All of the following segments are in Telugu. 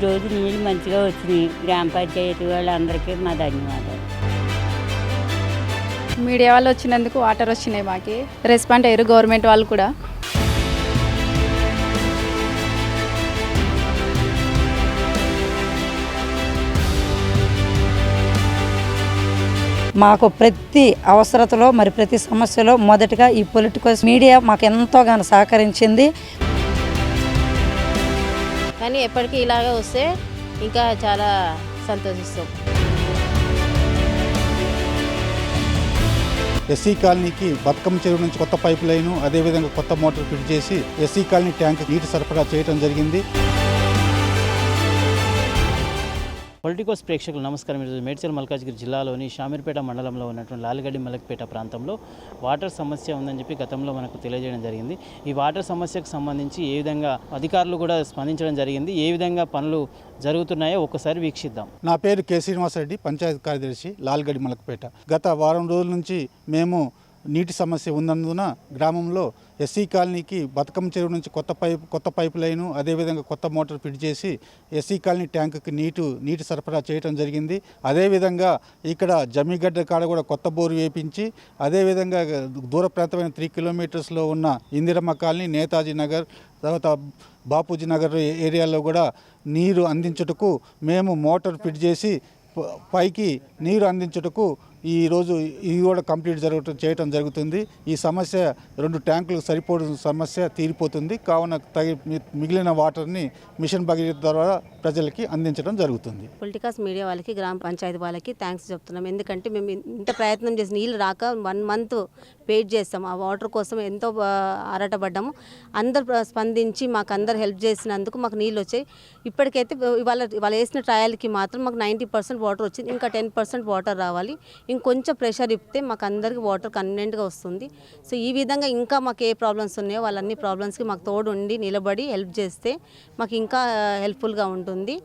ఈరోజు నీళ్ళు మంచిగా వచ్చినాయి. గ్రామ పంచాయతీ వాళ్ళందరికీ మా ధన్యవాదాలు. మీడియా వాళ్ళు వచ్చినందుకు వాటర్ వచ్చినాయి మాకి. రెస్పాండ్ అయ్యారు గవర్నమెంట్ వాళ్ళు కూడా. మాకు ప్రతి అవసరతలో మరి ప్రతి సమస్యలో మొదటగా ఈ పొలిటికల్ మీడియా మాకు ఎంతోగానో సహకరించింది. కానీ ఎప్పటికీ ఇలాగే వస్తే ఇంకా చాలా సంతోషిస్తాం. ఎస్సీ కాలనీకి బతుకమ్మ చెరువు నుంచి కొత్త పైప్ లైను అదేవిధంగా కొత్త మోటార్ ఫిట్ చేసి ఎస్సీ కాలనీ ట్యాంక్ నీటి సరఫరా చేయడం జరిగింది. పొలిటికోస్ ప్రేక్షకులు నమస్కారం. ఈరోజు మేడ్చల్ మల్కాజ్గిరి జిల్లాలోని షామీర్పేట మండలంలో ఉన్నటువంటి లాల్గడ్డి మలక్పేట ప్రాంతంలో వాటర్ సమస్య ఉందని చెప్పి గతంలో మనకు తెలియజేయడం జరిగింది. ఈ వాటర్ సమస్యకు సంబంధించి ఏ విధంగా అధికారులు కూడా స్పందించడం జరిగింది? ఏ విధంగా పనులు జరుగుతున్నాయో ఒకసారి వీక్షిద్దాం. నా పేరు కె శ్రీనివాసరెడ్డి పంచాయతీ కార్యదర్శి లాల్గడ్డి మలక్పేట గత వారం రోజుల నుంచి మేము నీటి సమస్య ఉన్నందున గ్రామంలో ఎస్సీ కాలనీకి బతుకమ్మ చెరువు నుంచి కొత్త పైప్ కొత్త పైప్ లైను అదేవిధంగా కొత్త మోటార్ ఫిట్ చేసి ఎస్సీ కాలనీ ట్యాంకుకి నీటు నీటి సరఫరా చేయడం జరిగింది. అదేవిధంగా ఇక్కడ జమ్మిగడ్డ కాడ కూడా కొత్త బోరు వేపించి అదేవిధంగా దూర ప్రాంతమైన త్రీ కిలోమీటర్స్లో ఉన్న ఇందిరమ్మ కాలనీ నేతాజీ నగర్ తర్వాత బాపూజీ నగర్ ఏరియాలో కూడా నీరు అందించుటకు మేము మోటార్ ఫిట్ చేసి పైకి నీరు అందించుటకు ఈరోజు ఇది కూడా కంప్లీట్ జరగటం చేయటం జరుగుతుంది. ఈ సమస్య రెండు ట్యాంకులు సరిపోవడం సమస్య తీరిపోతుంది. కావున తగి మిగిలిన వాటర్ని మిషన్ భగీరథ ద్వారా ప్రజలకి అందించడం జరుగుతుంది. పొలిటికల్స్ మీడియా వాళ్ళకి గ్రామ పంచాయతీ వాళ్ళకి థ్యాంక్స్ చెప్తున్నాం. ఎందుకంటే మేము ఇంత ప్రయత్నం చేసి నీళ్ళు రాక వన్ మంత్ వెయిట్ చేస్తాం. ఆ వాటర్ కోసం ఎంతో ఆరాటపడ్డాము. అందరు స్పందించి మాకు అందరు హెల్ప్ చేసినందుకు మాకు నీళ్ళు వచ్చాయి. ఇప్పటికైతే ఇవాళ ఇవాళ వేసిన ట్రయల్కి మాత్రం మాకు నైంటీ పర్సెంట్ వాటర్ వచ్చింది. ఇంకా టెన్ పర్సెంట్ వాటర్ రావాలి. ఇంకొంచెం ప్రెషర్ ఇప్పితే మాకు అందరికీ వాటర్ కన్వీనెంట్గా వస్తుంది. సో ఈ విధంగా ఇంకా మాకు ఏ ప్రాబ్లమ్స్ ఉన్నాయో వాళ్ళన్ని ప్రాబ్లమ్స్కి మాకు తోడుండి నిలబడి హెల్ప్ చేస్తే మాకు ఇంకా హెల్ప్ఫుల్గా ఉంటుంది.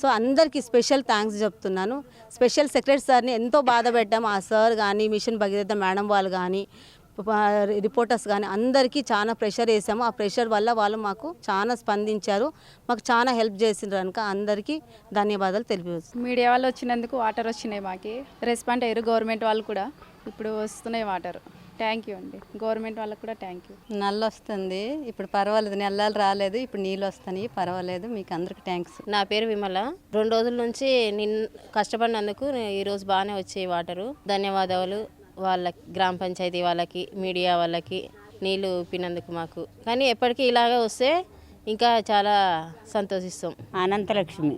సో అందరికీ స్పెషల్ థ్యాంక్స్ చెప్తున్నాను. స్పెషల్ సెక్రటరీ సార్ని ఎంతో బాధ పెట్టాము ఆ సార్ కానీ మిషన్ భగీరథ మేడం వాళ్ళు కానీ రిపోర్టర్స్ కానీ అందరికీ చాలా ప్రెషర్ వేసాము. ఆ ప్రెషర్ వల్ల వాళ్ళు మాకు చాలా స్పందించారు. మాకు చాలా హెల్ప్ చేసిండ్రు కనుక అందరికీ ధన్యవాదాలు తెలియవచ్చు మీడియా వాళ్ళు వచ్చినందుకు వాటర్ వచ్చినాయి మాకి. రెస్పాండ్ అయ్యారు గవర్నమెంట్ వాళ్ళు కూడా. ఇప్పుడు వస్తున్నాయి వాటర్. థ్యాంక్ యూ అండి. గవర్నమెంట్ వాళ్ళకి కూడా థ్యాంక్ యూ. నల్ల వస్తుంది ఇప్పుడు పర్వాలేదు నెలలు రాలేదు ఇప్పుడు నీళ్ళు వస్తున్నాయి పర్వాలేదు. మీకు అందరికి థ్యాంక్స్. నా పేరు విమల. రెండు రోజుల నుంచి నిన్ కష్టపడినందుకు ఈరోజు బాగానే వచ్చాయి వాటరు. ధన్యవాదాలు వాళ్ళ గ్రామ పంచాయతీ వాళ్ళకి మీడియా వాళ్ళకి నీళ్ళు ఊపినందుకు మాకు. కానీ ఎప్పటికీ ఇలాగే వస్తే ఇంకా చాలా సంతోషిస్తాం. అనంతలక్ష్మి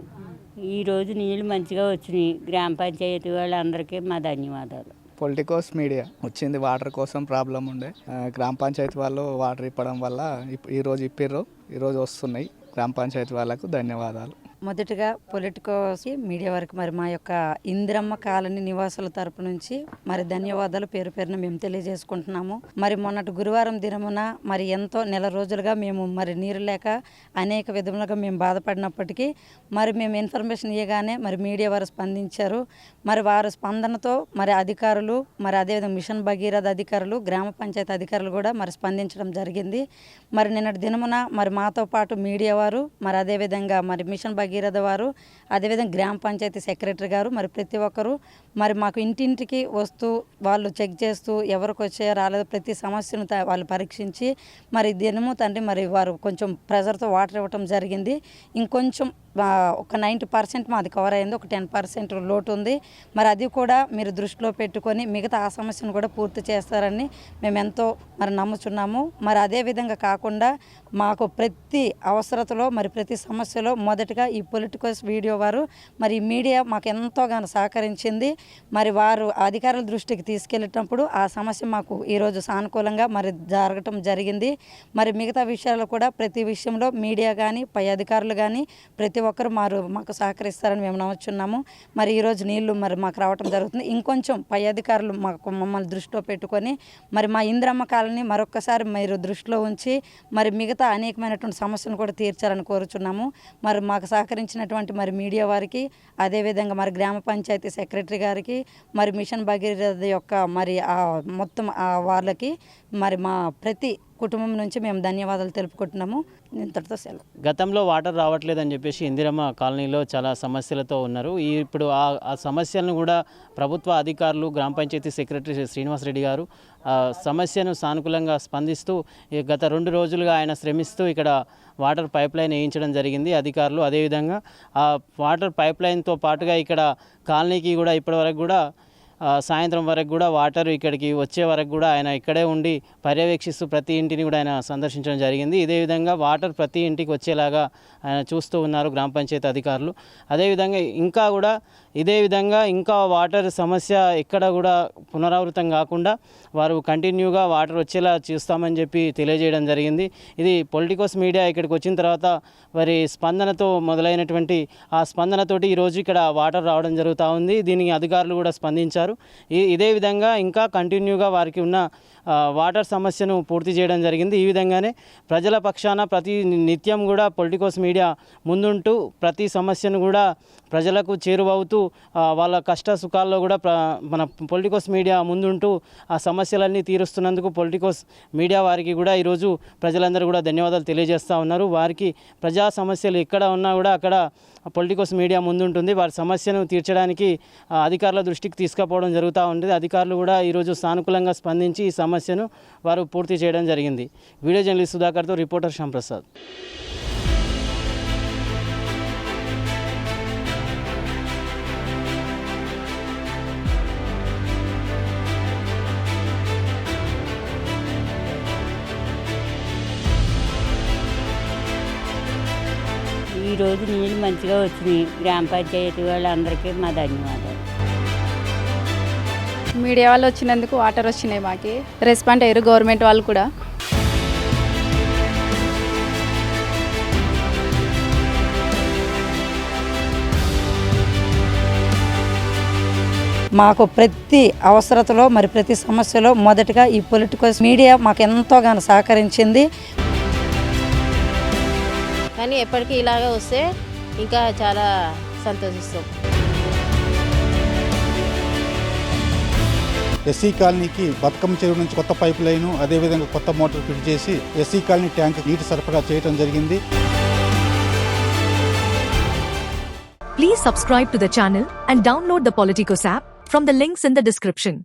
ఈరోజు నీళ్ళు మంచిగా వచ్చినాయి. గ్రామ పంచాయతీ వాళ్ళందరికీ మా ధన్యవాదాలు. పొలిటికోస్ మీడియా వచ్చింది వాటర్ కోసం ప్రాబ్లం ఉండే. గ్రామ పంచాయతీ వాళ్ళు వాటర్ ఇప్పడం వల్ల ఇప్- ఈరోజు ఇప్పిర్రు. ఈరోజు వస్తున్నాయి. గ్రామ పంచాయతీ వాళ్ళకు ధన్యవాదాలు. మొదటగా పొలిటికోసి మీడియా వరకు మరి మా యొక్క ఇందిరమ్మ కాలనీ నివాసుల తరపు నుంచి మరి ధన్యవాదాలు పేరు పేరున మేము తెలియజేసుకుంటున్నాము. మరి మొన్నటి గురువారం దినమున మరి ఎంతో నెల రోజులుగా మేము మరి నీరు లేక అనేక విధములుగా మేము బాధపడినప్పటికీ మరి మేము ఇన్ఫర్మేషన్ ఇవ్వగానే మరి మీడియా వారు స్పందించారు. మరి వారు స్పందనతో మరి అధికారులు మరి అదేవిధంగా మిషన్ భగీరథ అధికారులు గ్రామ పంచాయతీ అధికారులు కూడా మరి స్పందించడం జరిగింది. మరి నిన్నటి దినమున మరి మాతో పాటు మీడియా వారు మరి అదేవిధంగా మరి మిషన్ భగీరథ వారు అదేవిధంగా గ్రామ పంచాయతీ సెక్రటరీ గారు మరి ప్రతి ఒక్కరు మరి మాకు ఇంటింటికి వస్తూ వాళ్ళు చెక్ చేస్తూ ఎవరికి వచ్చాయో రాలేదో ప్రతి సమస్యను త- వాళ్ళు పరీక్షించి మరి దినము తండ్రి మరి వారు కొంచెం ప్రెజర్తో వాటర్ ఇవ్వటం జరిగింది. ఇంకొంచెం ఒక నైంటీ పర్సెంట్ మాది కవర్ అయింది ఒక టెన్ పర్సెంట్ లోటు ఉంది. మరి అది కూడా మీరు దృష్టిలో పెట్టుకొని మిగతా ఆ సమస్యను కూడా పూర్తి చేస్తారని మేము ఎంతో మరి నమ్ముచున్నాము. మరి అదే విధంగా కాకుండా మాకు ప్రతి అవసరతలో మరి ప్రతి సమస్యలో మొదటగా ఈ పొలిటికల్స్ వీడియో వారు మరి మీడియా మాకు ఎంతోగానో సహకరించింది. మరి వారు అధికారుల దృష్టికి తీసుకెళ్ళేటప్పుడు ఆ సమస్య మాకు ఈరోజు సానుకూలంగా మరి జరగటం జరిగింది. మరి మిగతా విషయాలు కూడా ప్రతి విషయంలో మీడియా కానీ పై అధికారులు కానీ ప్రతి ఒక్కరు మారు మాకు సహకరిస్తారని మేము నమ్ముచున్నాము. మరి ఈరోజు నీళ్ళు మరి మాకు రావటం జరుగుతుంది. ఇంకొంచెం పై అధికారులు మాకు మమ్మల్ని దృష్టిలో పెట్టుకొని మరి మా ఇంద్రమ్మ కాలనీ మరొక్కసారి మీరు దృష్టిలో ఉంచి మరి మిగతా అనేకమైనటువంటి సమస్యను కూడా తీర్చాలని కోరుచున్నాము. మరి మాకు సహకరించినటువంటి మరి మీడియా వారికి అదేవిధంగా మరి గ్రామ పంచాయతీ సెక్రటరీ గారికి మరి మిషన్ భగీరథ యొక్క మరి మొత్తం వాళ్ళకి మరి మా ప్రతి కుటుంబం నుంచి మేము ధన్యవాదాలు తెలుపుకుంటున్నాము. ఇంతటితో సెలవు. గతంలో వాటర్ రావట్లేదని చెప్పేసి ఇందిరమ్మ కాలనీలో చాలా సమస్యలతో ఉన్నారు. ఈ ఇప్పుడు ఆ ఆ సమస్యలను కూడా ప్రభుత్వ అధికారులు గ్రామ పంచాయతీ సెక్రటరీ శ్రీనివాసరెడ్డి గారు సమస్యను సానుకూలంగా స్పందిస్తూ గత రెండు రోజులుగా ఆయన శ్రమిస్తూ ఇక్కడ వాటర్ పైప్ లైన్ వేయించడం జరిగింది అధికారులు. అదేవిధంగా ఆ వాటర్ పైప్ లైన్తో పాటుగా ఇక్కడ కాలనీకి కూడా ఇప్పటివరకు కూడా సాయంత్రం వరకు కూడా వాటర్ ఇక్కడికి వచ్చే వరకు కూడా ఆయన ఇక్కడే ఉండి పర్యవేక్షిస్తూ ప్రతి ఇంటిని కూడా ఆయన సందర్శించడం జరిగింది. ఇదే విధంగా వాటర్ ప్రతి ఇంటికి వచ్చేలాగా ఆయన చూస్తూ ఉన్నారు గ్రామ పంచాయతీ అధికారులు. అదేవిధంగా ఇంకా కూడా ఇదే విధంగా ఇంకా వాటర్ సమస్య ఎక్కడ కూడా పునరావృతం కాకుండా వారు కంటిన్యూగా వాటర్ వచ్చేలా చూస్తామని చెప్పి తెలియజేయడం జరిగింది. ఇది పొలిటికోస్ మీడియా ఇక్కడికి వచ్చిన తర్వాత వారి స్పందనతో మొదలైనటువంటి ఆ స్పందనతోటి ఈరోజు ఇక్కడ వాటర్ రావడం జరుగుతూ ఉంది. దీనికి అధికారులు కూడా స్పందించారు. చేశారు. ఇదే విధంగా ఇంకా కంటిన్యూగా వారికి ఉన్న వాటర్ సమస్యను పూర్తి చేయడం జరిగింది. ఈ విధంగానే ప్రజల పక్షాన ప్రతి నిత్యం కూడా పొలిటికోస్ మీడియా ముందుంటూ ప్రతి సమస్యను కూడా ప్రజలకు చేరువవుతూ వాళ్ళ కష్ట సుఖాల్లో కూడా మన పొలిటికోస్ మీడియా ముందుంటూ ఆ సమస్యలన్నీ తీరుస్తున్నందుకు పొలిటికోస్ మీడియా వారికి కూడా ఈరోజు ప్రజలందరూ కూడా ధన్యవాదాలు తెలియజేస్తూ ఉన్నారు. వారికి ప్రజా సమస్యలు ఎక్కడ ఉన్నా కూడా అక్కడ పొలిటికోస్ మీడియా ముందుంటుంది. వారి సమస్యను తీర్చడానికి అధికారుల దృష్టికి తీసుకుపోవడం జరుగుతూ ఉంటుంది అధికారులు కూడా ఈరోజు సానుకూలంగా స్పందించి ఈ సమస్యను వారు పూర్తి చేయడం జరిగింది. వీడియో జర్నలిస్ట్ సుధాకర్తో రిపోర్టర్ శ్యాంప్రసాద్. ఈరోజు నీళ్ళు మంచిగా వచ్చినాయి. గ్రామ పంచాయతీ వాళ్ళందరికీ మా ధన్యవాదాలు. మీడియా వాళ్ళు వచ్చినందుకు వాటర్ వచ్చినాయి మాకి. రెస్పాండ్ అయ్యారు గవర్నమెంట్ వాళ్ళు కూడా. మాకు ప్రతి అవసరతలో మరి ప్రతి సమస్యలో మొదటగా ఈ పొలిటికల్ మీడియా మాకు ఎంతోగానో సహకరించింది. కానీ ఎప్పటికీ ఇలాగే వస్తే ఇంకా చాలా సంతోషిస్తాం. ఎస్సీ కాలనీకి బతుకమ్మ చెరువు నుంచి కొత్త పైప్ లైను అదేవిధంగా కొత్త మోటార్ ఫిట్ చేసి ఎస్సీ కాలనీ ట్యాంక్ నీటి సరఫరా చేయడం జరిగింది please subscribe to the channel and download the Politikos app from the links in the description